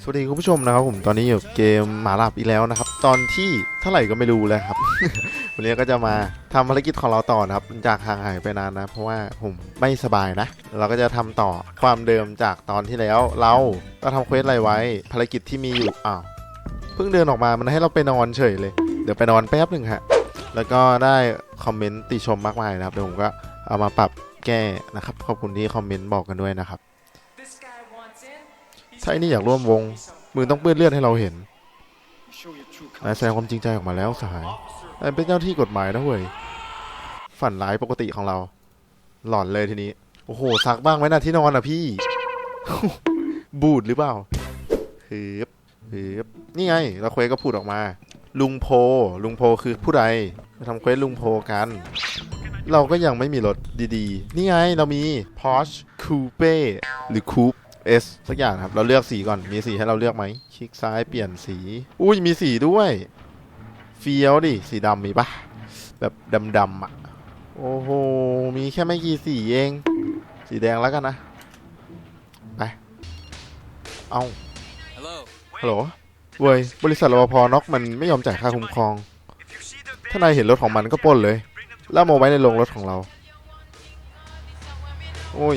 สวัสดีคุณผู้ชมนะครับผมตอนนี้อยู่เกมหมาลับอีกแล้วนะครับ ตอนที่เท่าไหร่ก็ไม่รู้แล้วครับ วันนี้ก็จะมาทำภารกิจของเราต่อนะครับจากห่างหายไปนานนะ เพราะว่าผมไม่สบายนะ เราก็จะทำต่อความเดิมจากตอนที่แล้ว เราเราทำเควสอะไรไว้ ภารกิจที่มีอยู่อ้าวเพิ่งเดินออกมามันให้เราไปนอนเฉยเลย เดี๋ยวไปนอนแป๊บหนึ่งฮะแล้วก็ได้คอมเมนต์ติชมมากมายนะครับเดี๋ยวผมก็เอามาปรับแก้นะครับขอบคุณที่คอมเมนต์บอกกันด้วยนะครับ ถ้าไอ้นี่อยากร่วมวงมือต้องเปื้อนเลือดให้เราเห็นนายแสดงความจริงใจออกมาแล้วสหายนายเป็นเจ้าที่กฎหมายนะเว้ยฝันร้ายปกติของเรา หลอนเลยทีนี้ โอ้โหซักบ้างไหมนะที่นอนอะพี่ บูดหรือเปล่าฮึบฮึบนี่ไงเราเควสก็พูดออกมา ลุงโพ ลุงโพคือผู้ใดมาทำเควสลุงโพกัน เราก็ยังไม่มีรถดีๆ นี่ไงเรามี Porsche Coupe หรือ Coupe S สักอย่างครับ เราเลือกสีก่อน มีสีให้เราเลือกไหม คลิกซ้ายเปลี่ยนสี อุ้ยมีสีด้วยเฟียวดิ สีดำมีปะแบบดำๆอะ โอ้โห มีแค่ไม่กี่สีเอง สีแดงแล้วกันนะ ไป เอาฮัลโหลเว้ย บริษัทรปภน็อกมันไม่ยอมจ่ายค่าคุ้มครอง ถ้านายเห็นรถของมันก็ปล้นเลยแล้วเอามไว้ในโรงรถของเรา โอ้ย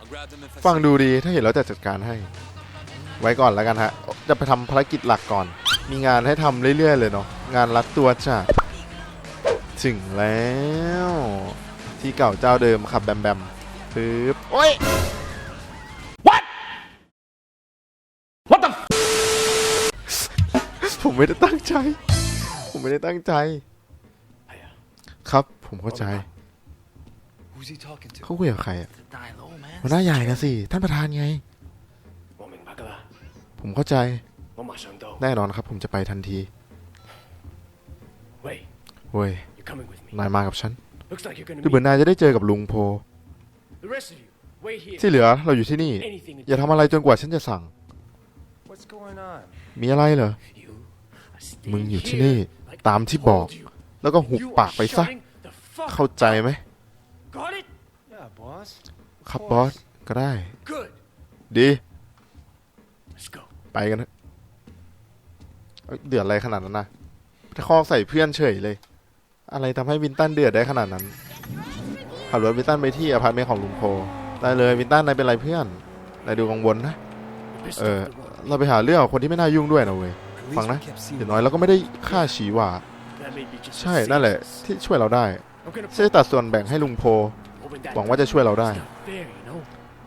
Sounds good. I'll grab them if I ฟัง see ดูดีถ้าเห็นแล้วจะจัดการให้ ไว้ก่อนแล้วกันฮะ จะไปทำภารกิจหลักก่อน มีงานให้ทำเรื่อย ๆ เลยเนาะงานรัดตัวจัดถึงแล้ว ที่เก่าเจ้าเดิมขับแบมแบมปึ๊บโอ้ย What What the ผมไม่ได้ตั้งใจ ผมไม่ได้ตั้งใจ ครับผมเข้าใจ Who's he talking to? เขาคุยกับใครอะ Die low, man. หัวหน้าใหญ่นะสิ ท่านประธานไง ผมเข้าใจ แน่นอนครับ ผมจะไปทันที เว้ย นายมากับฉัน ดูเหมือนนายจะได้เจอกับลุงโพ ที่เหลือเราอยู่ที่นี่ อย่าทำอะไรจนกว่าฉันจะสั่ง มีอะไรเหรอ มึงอยู่ที่นี่ ตามที่บอก แล้วก็หุบปากไปซะ เข้าใจไหม Got it? Yeah, boss. ครับบอส ก็ได้ Good. ดี Let's go. ไปกันเถอะเอ้ยเดือดอะไรขนาดนั้นนะตะคอกใส่เพื่อนเฉยเลย อะไรทำให้วินตันเดือดได้ขนาดนั้น ขับรถวินตันไปที่อพาร์ตเมนต์ของลุงโพได้เลยวินตันนายเป็นไรเพื่อนนายดูกังวลนะ Pissed เออ off the world. เราไปหาเรื่องกับคนที่ไม่น่ายุ่งด้วยนะเว้ย At least Fang we na. kept seeing อย่างน้อยเราก็ไม่ได้ฆ่าฉีหว่า That may be just ใช่ the นั่นแหละ safest. ที่ช่วยเราได้ I'm gonna ฉันจะตัดส่วนแบ่งให้ลุงโพ open that หวังว่าจะช่วยเราได้ It's not fair, you know?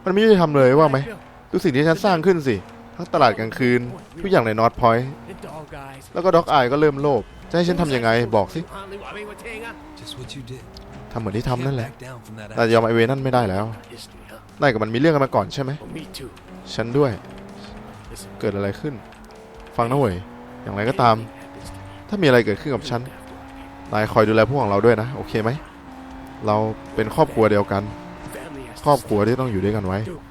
มันไม่ยุติธรรมเลยว่าไหม Bill, ดูสิ่งที่ฉันสร้างขึ้นสิทั้งตลาดกลางคืน ทุกอย่างในนอตพอยต์ the dog guys. แล้วก็ด็อกอายก็เริ่มโลภจะให้ฉันทำยังไงบอกสิ Hanley, Wabi, Watenga. Just what you did. ทำเหมือนที่ทำ Can't นั่นแหละ back down from that นายจะยอมไอเวนั่นไม่ได้แล้ว History, huh? นายกับมันมีเรื่องกันมาก่อนใช่ไหม Well, me too. ฉันด้วย Listen, เกิดอะไรขึ้น ฟังนะเว้ย อย่างไรก็ตาม anything happens to me, ถ้ามีอะไรเกิดขึ้นกับฉัน look after me. นายคอยดูแลพวกของเราด้วยนะ โอเคไหม เราเป็นครอบครัวเดียวกัน Family has to ครอบครัว stay. ที่ต้องอยู่ด้วยกันไว้ Duke,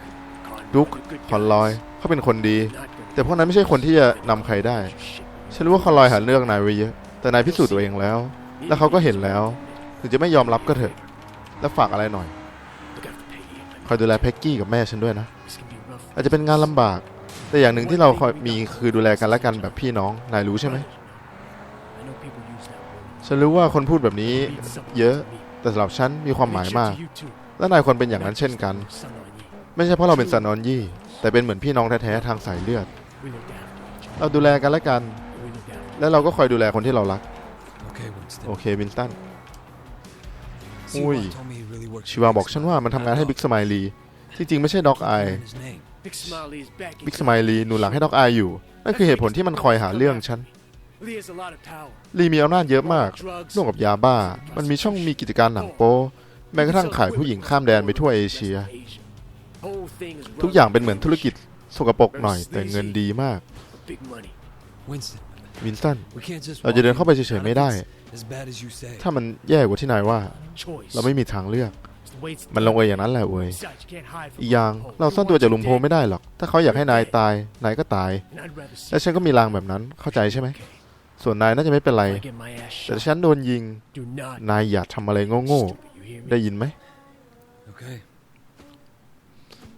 Con, ดุ๊ก all the good คอนลอย guys. เขาเป็นคนดี Not gonna แต่พวกนั้นไม่ใช่คนที่จะนำใครได้ shit. ฉันรู้ว่าคอนลอยหาเรื่องนายไว้เยอะ แต่นายพิสูจน์ตัวเองแล้ว แล้วเขาก็เห็นแล้ว ถึงจะไม่ยอมรับก็เถอะ แล้วฝากอะไรหน่อย Look after Peggy and my คอยดูแลเพ็กกี้กับแม่ฉันด้วยนะ This can be rough. อาจจะเป็นงานลำบาก แต่อย่างหนึ่งที่เราคอยมีคือดูแลกันและกันแบบพี่น้อง นายรู้ใช่ไหม I know people use that word. ฉันรู้ว่าคนพูดแบบนี้ It means something เยอะ to me. แต่สำหรับฉันมีความหมาย Make sure มาก to you too. และนายควรเป็นอย่างนั้นเช่นกัน ไม่ใช่เพราะเราเป็นซานอนยี่ แต่เป็นเหมือนพี่น้องแท้ๆทางสายเลือด เราดูแลกันและกัน และเราก็คอยดูแลคนที่เรารัก โอเควินสตัน Siwa Ui. told me he really worked ชิวาบอกฉันว่ามันทำงานให้บิ๊กสม l ลีที่จริงไม่ใช่ด็อกไอบิ๊กสม l ลีหนูหลังให้ด็อกไออยู่ นั่นคือเหตุผลที่มันคอยหาเรื่องฉันลีมีอำนาจเยอะมากร่วมกับยาบ้า มันมีช่องมีกิจการหนังโป๊ แม้กระทั่งขายผู้หญิงข้ามแดนไปทั่วเอเชีย ทุกอย่างเป็นเหมือนธุรกิจสกปรกหน่อย แต่เงินดีมาก วินสตัน เราจะเดินเข้าไปเฉยๆไม่ได้ ถ้ามันแย่กว่าที่นายว่า เราไม่มีทางเลือก มันลงเอยอย่างนั้นแหละเว้ย อีกอย่างเราซ่อนตัวจากลุงโพไม่ได้หรอก ถ้าเขาอยากให้นายตาย นายก็ตาย และฉันก็มีรางแบบนั้น เข้าใจใช่ไหม ส่วนนายน่าจะไม่เป็นไร แต่ฉันโดนยิง นายอย่าทำอะไรโง่ stupid, you hear ๆ me? ได้ยินไหม Okay.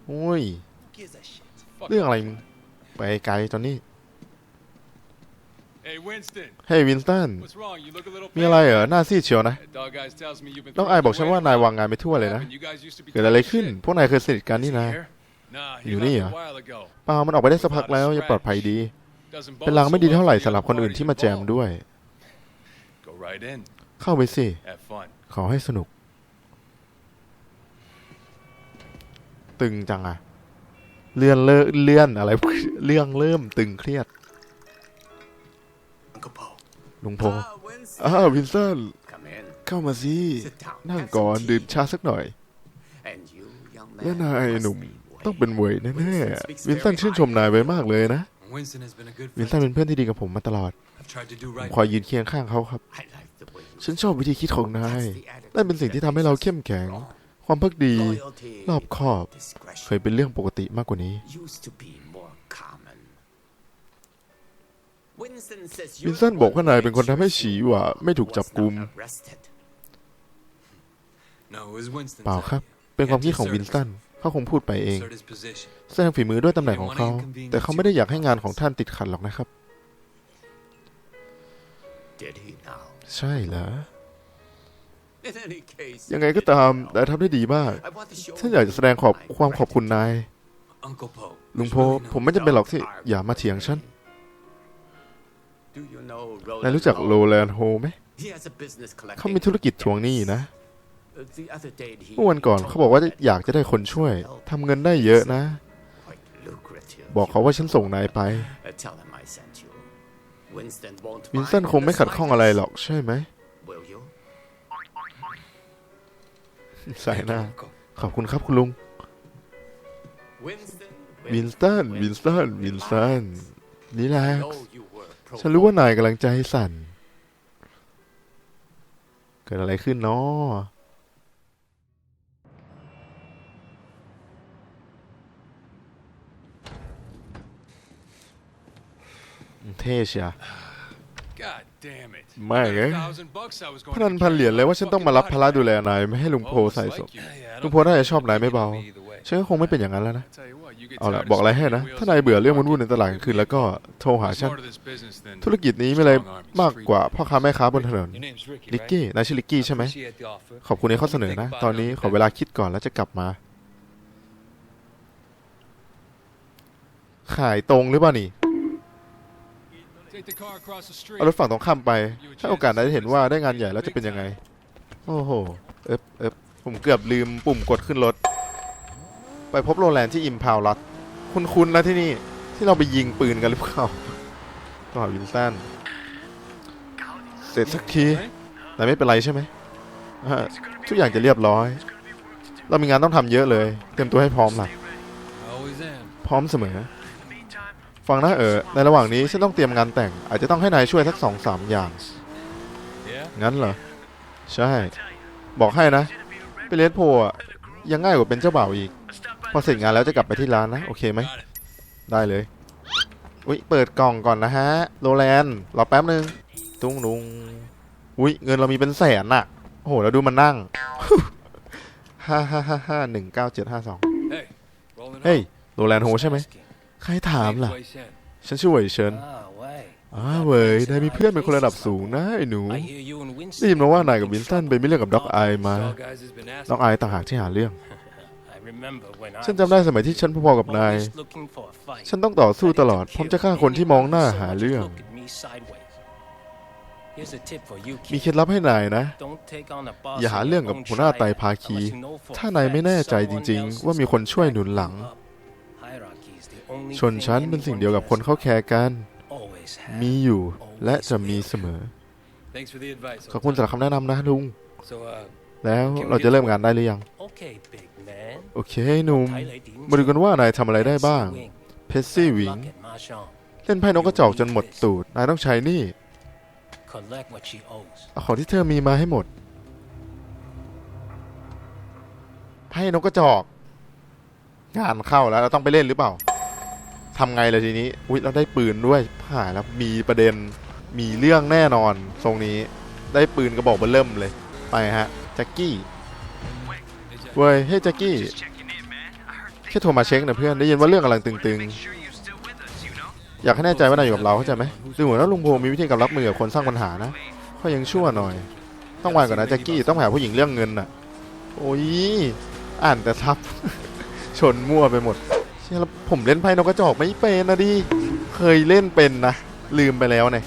โอ้ยเรื่องอะไรมึง ไปไกลจอนนี่ Hey, Winston. เฮ้ยวินสตัน What's wrong? You look a little มีอะไรเหรอหน้าซีดเชียวนะ pale. Dog eyes tells me you've been น้อง throwing ไอายบอก away ฉันว่า from นายวาง home. งานไปทั่วเลยนะ What happened? You guys used to be เกิดอะไร tight as ขึ้น shit. พวกนายเคยสนิทกันนี่นะ Here? Nah, he You left need a ya? while ago. เปล่ามันออกไปได้สักพักแล้วยังปลอดภัยดี Doesn't เป็น bode ลางไม่ดี so เท่าไหร่ well for สำหรับ the คนอื่น other ที่มาแจม parties ด้วย involved. Go right in. เข้าไปสิ Have fun. ขอให้สนุก ตึงจังอะเลื่อนเลอะเลื่อนอะไร เรื่องเริ่มตึงเครียด ลุงโพอ้าววินสันเข้ามาสิ นั่งก่อนดื่มชาสักหน่อยและนายหนุ่มต้องเป็นเวยแน่ๆ วินสันชื่นชมนายไว้มากเลยนะ วินสันเป็นเพื่อนที่ดีกับผมมาตลอด ผมคอยยืนเคียงข้างเขาครับ ฉันชอบวิธีคิดของนายนั่นเป็นสิ่งที่ทำให้เราเข้มแข็ง ความพักดี Loyalty, รอบคอบ เคย discretion เป็นเรื่องปกติมากกว่านี้ used to be more common. Winston says วิ you're นสัน the บอก one ว่า who นาย made เป็นคนทำให้ sure ฉี he หว่าไม่ถูกจับ was กุม not arrested. No, it was Winston's เปล่าครับ idea. เป็นความ He คิด had ของ to วิน assert สันเขาคงพูดไปเอง assert his position. แสดงฝีมือด้วยตำแหน่งของเขา แต่เขาไม่ได้อยากให้งานของท่านติดขัดหรอกนะครับ Did he now? ใช่เหรอ In any case, ยังไงก็ตามนายทำได้ดีมาก I want to show ฉันอยากจะแสดงขอบ my ความขอบคุณนาย Uncle Poe. ลุง there's โพ really no ผมไม่จำเป็นหรอกที่ gratitude. อย่ามาเถียงฉัน Do you know นาย Roland รู้จัก Hall? โรแลนโฮไหม He has a business เขามี collecting ธุรกิจทวงหนี้นะ The other day he เมื่อวันก่อนเขาบอกว่าอยากจะได้คนช่วยทำเงินได้เยอะนะ quite lucrative. บอกเขาว่าฉันส่งนายไป Uh, tell him I sent you. Winston won't วินสัน mind คงไม่ the ขัดข้องอะไร slightest. หรอกใช่ไหม ใส่หน้า ขอบคุณครับคุณลุง Winston. วินสตัน วินสตัน วินสตันนี่แหละ I know you were ฉันรู้ว่านายกำลังใจสั่น เกิดอะไรขึ้นเนาะเท่เชีย thousand bucks I was พ going นัน to พันเหรียญเลยว่าฉันต้องมารับภาระดูแล fucking นายไม่ให้ลุงโพ body. ใส่ Almost ศพ like you. ลุงโพน่าจะชอบนายไม่เบาฉันก็คงไม่เป็นอย่างนั้นแล้วนะ I tell you what, you get เอาละ tired of บอกอะไรให้ spinning นะ wheels ถ้านายเบื่อเรื่องวุ่น fucking ๆในตลาดกลางคืนแล้วก็โทรหา It's ฉัน more to this business than ธุรกิจนี้ไม่อะไร strong arm, มาก street กว่า fighting. พ่อค้าแม่ค้าบนถนน Your name's Ricky, ลิก right? กี้ นายชื่อลิกกี้ใช่ไหม Appreciate the offer. ขอบคุณที่เขาเสนอนะ ตอนนี้ขอเวลาคิดก่อนแล้วจะกลับมา ขายตรงหรือเปล่านี่ เอารถฝั่งตรงข้ามไป ให้โอกาสนายได้เห็นว่าได้งานใหญ่แล้วจะเป็นยังไง โอ้โห เอ๊บเอ๊บผมเกือบลืมปุ่มกดขึ้นรถ ไปพบโรแลนด์ที่อิมพาวลัสคุ้นๆนะที่นี่ ที่เราไปยิงปืนกันหรือเปล่าต่อวินสันเสร็จสักทีนายไม่เป็นไรใช่ไหมอ่าทุกอย่างจะเรียบร้อย เรามีงานต้องทำเยอะเลย เตรียมตัวให้พร้อมล่ะ Always am. พร้อมเสมอ ฟังนะเออในระหว่างนี้ฉันต้องเตรียมงานแต่ง อาจจะต้องให้นายช่วยสักสองสามอย่าง Yeah? งั้นเหรอ ใช่ บอกให้นะ ไปเลสโพอะยังง่ายกว่าเป็นเจ้าบ่าวอีก พอเสร็จงานแล้วจะกลับไปที่ร้านนะ โอเคไหม Got it. ได้เลย อุ้ยเปิดกล่องก่อนนะฮะ โรแลนด์รอแป๊บนึง ตุ้งนุงอุ้ยเงินเรามีเป็นแสนน่ะโอ้โห แล้วดูมันนั่งห้าห้าห้าห้าหนึ่งเก้าเจ็ดห้าสอง Hey, rolling เฮ้ย up. โรแลนด์โฮใช่ไหม ใครถามล่ะ Wei Shen. ฉันชื่อเหวยเชิญ Ah, way. อ้าเวยนายมีเพื่อนเป็นคนระดับสูงนะไอ้หนู I hear you and ได้ยิน Winston. มาว่านายกับวินสตันไปมีเรื่องกับด็อกไอมา Dog Eyes has been asking. ด็อกไอต่างหากที่หาเรื่อง I remember when I ฉันจำได้สมัยที่ฉันพอๆกับนาย always looking for a fight. ฉันต้องต่อสู้ตลอด ผมจะฆ่าคนที่มองหน้าหาเรื่อง Look at me sideways. Here's a tip for you มี kids. เคล็ดลับให้นายนะ Don't take on a boss อย่าหา in เรื่อง your กับ own หัวหน้าไตร tribe ภาคี unless you know for ถ้านายไม่แน่ใจจริง ๆ ว่ามีคนช่วยหนุนหลัง ชนชั้น thing เป็นสิ่ง anyone เดียวกับคนเขาแคร์กัน always have. มีอยู่และจะมีเสมอ Thanks for the advice. ขอบคุณสำหรับคำแนะนำนะลุง So, uh, แล้วเราจะเริ่มงานได้หรือยัง Okay, big man. โอเคหนุ่มไทยเลยดีมาดูกันว่านายทำอะไรได้บ้าง เพชซี่วิง Lock it, Mahjong. เล่นไพ่นกกระจอกจนหมดตูด นายต้องใช้หนี่ Collect what she owes. เอาของที่เธอมีมาให้หมด ไพ่นกกระจอก งานเข้าแล้วเราต้องไปเล่นหรือเปล่า ทำไงเลยทีนี้ อุ๊ยเราได้ปืนด้วยผ่านแล้วมีประเด็น มีเรื่องแน่นอน ทรงนี้ ได้ปืนกระบอกเบอรเริ่มเลย ไปฮะ แจ็คกี้ เว้ย เฮ้แจ็คกี้ แค่โทรมาเช็คนะเพื่อน ได้ยินว่าเรื่องกำลังตึงๆ อยากให้แน่ใจว่านายอยู่กับเราเข้าใจไหมดูเหมือนว่าลุงโพมีวิธีการรับมือกับคนสร้างปัญหานะ ก็ยังชั่วหน่อย ต้องวางก่อนนะแจ็คกี้ ต้องหาผู้หญิงเรื่องเงินน่ะ โอ้ย อ่านแต่ทับ ชนมั่วไปหมด เชี่ยแล้วผมเล่นไพ่นกกระจอกไม่เป็นนะดิ เคยเล่นเป็นนะ ลืมไปแล้วเนี่ย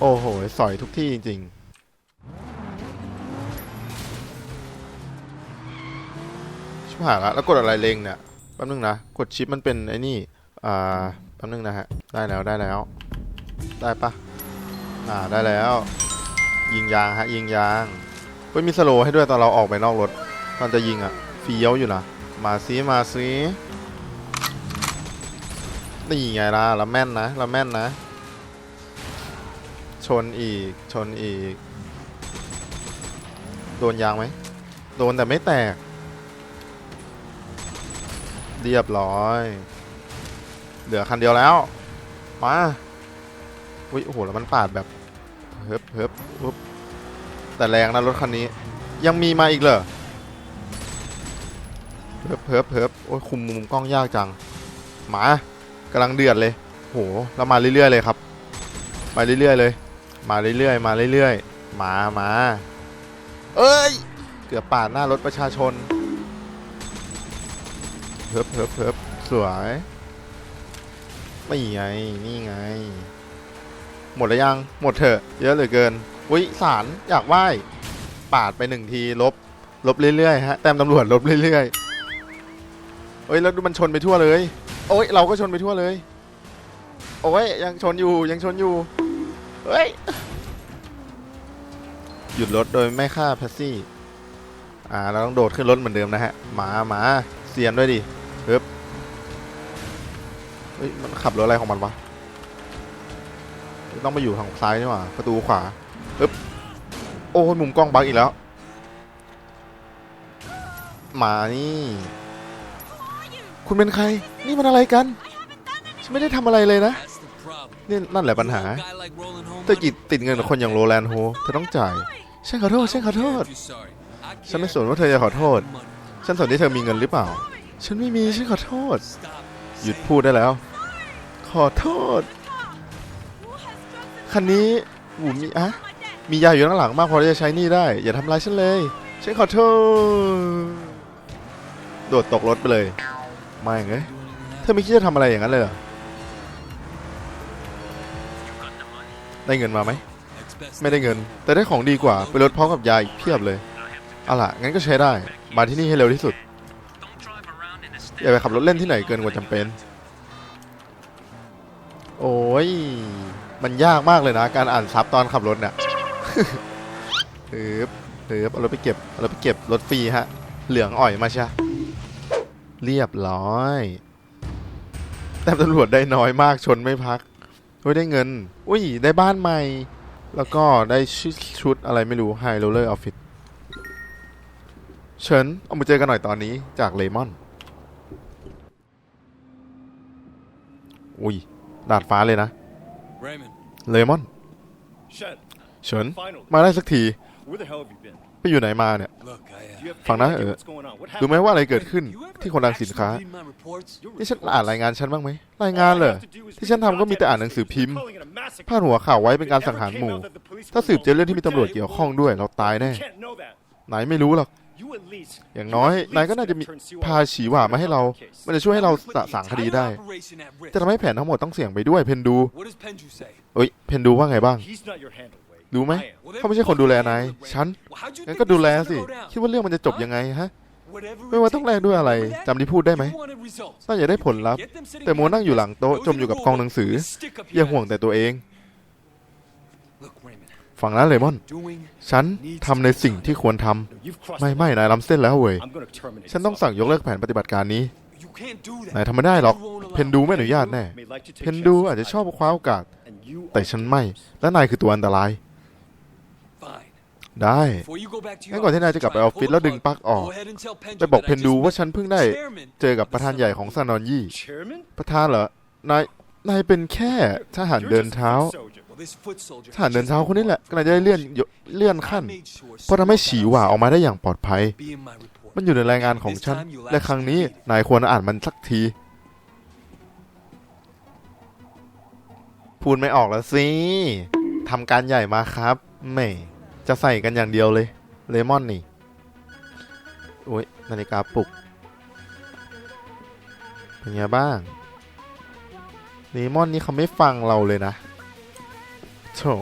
โอ้โห สอยทุกที่จริงๆชิบหายละแล้วกดอะไรเล็งเนี่ยแป๊บนึงนะ กดชิปมันเป็นไอ้นี่ อ่าแป๊บนึงนะฮะ ได้แล้วได้แล้ว ได้ปะอ่าได้แล้ว ยิงยางฮะยิงยางเฮ้ยมีสโลว์ให้ด้วยตอนเราออกไปนอกรถตอนจะยิงอะเฟี้ยวอยู่นะ มาซีมาซีนี่ไงล่ะเราแม่นนะเราแม่นนะ ชนอีกชนอีก โดนยางไหม โดนแต่ไม่แตก เรียบร้อย เหลือคันเดียวแล้ว มาอุ้ยโอ้โหแล้วมันปาดแบบเฮิบเฮิบอุ๊บแต่แรงนะรถคันนี้ ยังมีมาอีกเหรอ เฮิบเฮิบเฮิบโอ้ยคุมมุมกล้องยากจัง หมากำลังเดือดเลยโหแล้วมาเรื่อยๆเลยครับ มาเรื่อยๆเลย มาเรื่อยๆ มาเรื่อยๆ มามาเอ้ย เกือบปาดหน้ารถประชาชนเฮิบเฮิบเฮิบสวยไม่ไง นี่ไง หมดแล้วยัง หมดเถอะ เยอะเหลือเกิน อุ้ยสารอยากไหว้ ปาดไปหนึ่งที ลบ ลบเรื่อยๆฮะ แต้มตำรวจลบเรื่อยๆ เอ้ยแล้วดูมันชนไปทั่วเลย โอ้ยเราก็ชนไปทั่วเลย โอ้ยยังชนอยู่ยังชนอยู่ เฮ้ย หยุดรถโดยไม่ฆ่าแพสซี่ อ่าเราต้องโดดขึ้นรถเหมือนเดิมนะฮะ หมาหมาเสียนด้วยดิเฮ้ยเฮ้ยมันขับรถอะไรของมันวะ ต้องไปอยู่ทางซ้ายนี่หว่าประตูขวาปึ๊บโอ้ยมุมกล้องบักอีกแล้ว หมานี่ คุณเป็นใคร นี่มันอะไรกัน ฉันไม่ได้ทำอะไรเลยนะ นี่นั่นแหละปัญหา A guy like Roland Home ถ้ากิจติดเงินกับคนอย่างโรแลนโฮ เธอต้องจ่าย ฉันขอโทษ ฉันขอโทษ ฉันไม่สนว่าเธอจะขอโทษ ฉันสนที่เธอมีเงินหรือเปล่า ฉันไม่มี ฉันขอโทษ หยุดพูดได้แล้ว ขอโทษ คันนี้หูมีอะ มียาอยู่ข้างหลังมากพอที่จะใช้นี่ได้ อย่าทำร้ายฉันเลย ฉันขอโทษ โดดตกรถไปเลย ไม่เงยเธอไม่คิดจะทำอะไรอย่างนั้นเลยเหรอ ได้เงินมาไหม ไม่ได้เงิน แต่ได้ของดีกว่า ไปรถพร้อมกับยาอีกเพียบเลย เอาล่ะ งั้นก็ใช้ได้ มาที่นี่ให้เร็วที่สุด อย่าไปขับรถเล่นที่ไหนเกินกว่าจำเป็น โอ้ย มันยากมากเลยนะ การอ่านซับตอนขับรถเนี่ยเฮ้ยเฮ้ยเอารถไปเก็บ เอารถไปเก็บ รถฟรีฮะ เหลืองอ่อยมาใช่ เรียบร้อย แต่ตำรวจได้น้อยมากชนไม่พักเฮ้ยได้เงิน อุ้ย ได้บ้านใหม่ แล้วก็ได้ชุดชุดอะไรไม่รู้ High Roller Outfit เชิญเอามาเจอกันหน่อยตอนนี้จากเลมอน อุ้ย ดาดฟ้าเลยนะ Raymond. เลมอน Shen, เฉิน finally. มาได้สักที Where the hell have you been? ไปอยู่ไหนมาเนี่ย Look, I. Do you have Phẳng any đó, idea ừ. what's going on? What รู้ไหม happened? ว่าอะไรเกิดขึ้น You ever ที่คนดังสินค้า actually read my reports? Your นี่ฉัน reports? อ่านรายงานฉันบ้างไหม รายงาน All I เหรอ have to do is ที่ฉัน read ทำก็มีแต่ contact อ่านหนังสือพิมพ์ calling it a massacre. พาดหัวข่าวไว้ If เป็น it การ ever สังหารห came มู่ out that the police ถ้า were สืบเจอเรื่องที่มี involved, ตำรวจเกี่ยวข้องด้วย เราตายแน่ You can't know that. ไหนไม่รู้หรอก You at least อย่างน้อย นายก็น่าจะมีพาฉีหว่ามาให้เรา มันจะช่วยให้เราสะสางคดีได้ Operation at risk. จะทำให้แผนทั้งหมดต้องเสี่ยงไปด้วยเพนดู What does Pendrew say? เอ้ย เพนดูว่าไงบ้าง He's not your handle, Wade. รู้ไหม I am. Well, then เขาไม่ใช่คนดูแลนาย fucking ฉัน Well, how'd you งั้น think ก็ดู this แล was สิ gonna go down? คิดว่าเรื่องมันจะจบยังไงฮะ Whatever ไม่ว่าต้องแลกด้วยอะไร Remember that? จำที่พูดได้ไหม You wanted results. น่าจะได้ผลลัพธ์ Get them sitting แต่โมนั่งอยู่หลังโต๊ะจมอยู่กับกองหนังสือ Stick up อย่า your ห่วง ass. แต่ตัวเอง Look, Raymond. ฝั่งนั้นเลมอน Doing ฉันทำในสิ่งที่ควรทำ No, you've crossed ไม่ the ไม่ line. นายล้ำเส้นแล้วเว้ย I'm gonna terminate ฉัน this ต้องสั่ง officer. ยกเลิกแผนปฏิบัติการนี้ You can't do that. นายทำไม่ได้หรอก You won't allow เพนดูไม่อนุญาตแน่ May like to take เพนดู chances, อาจจะ I ชอบ do. คว้าโอกาส And you แต่ are ฉันไม่ dangerous. และนายคือตัวอันตราย Fine. ได้ Before you go back to your งั้นก่อนที่นายจะกลับไปออฟฟิศแล้วดึงปลั๊กออก Go ahead and tell Pendrew ไปบอก that เพ I นดู just ว่า met ฉันเพิ่งได้ chairman เจอกับประธานใหญ่ของซานอนยี่ Chairman? ประธานเหรอ นาย นายเป็นแค่ทหาร You're เดิน just a เท้า foot soldier. Well, this foot soldier ทหารเดินเท้าคนนี้แหละกำลังจะได้เลื่อนยเลื่อนขั้น I made sure เพราะทำให้ฉีหว่าออกมาได้อย่างปลอดภัย be in my report. มันอยู่ในรายงานของฉัน และครั้งนี้นายควรอ่านมันสักที พูดไม่ออกแล้วสิทำการใหญ่มาครับแหม่ จะใส่กันอย่างเดียวเลย เลมอนนี่โอ้ยนาฬิกาปลุก เป็นไงบ้าง เลมอนนี่เขาไม่ฟังเราเลยนะโธ่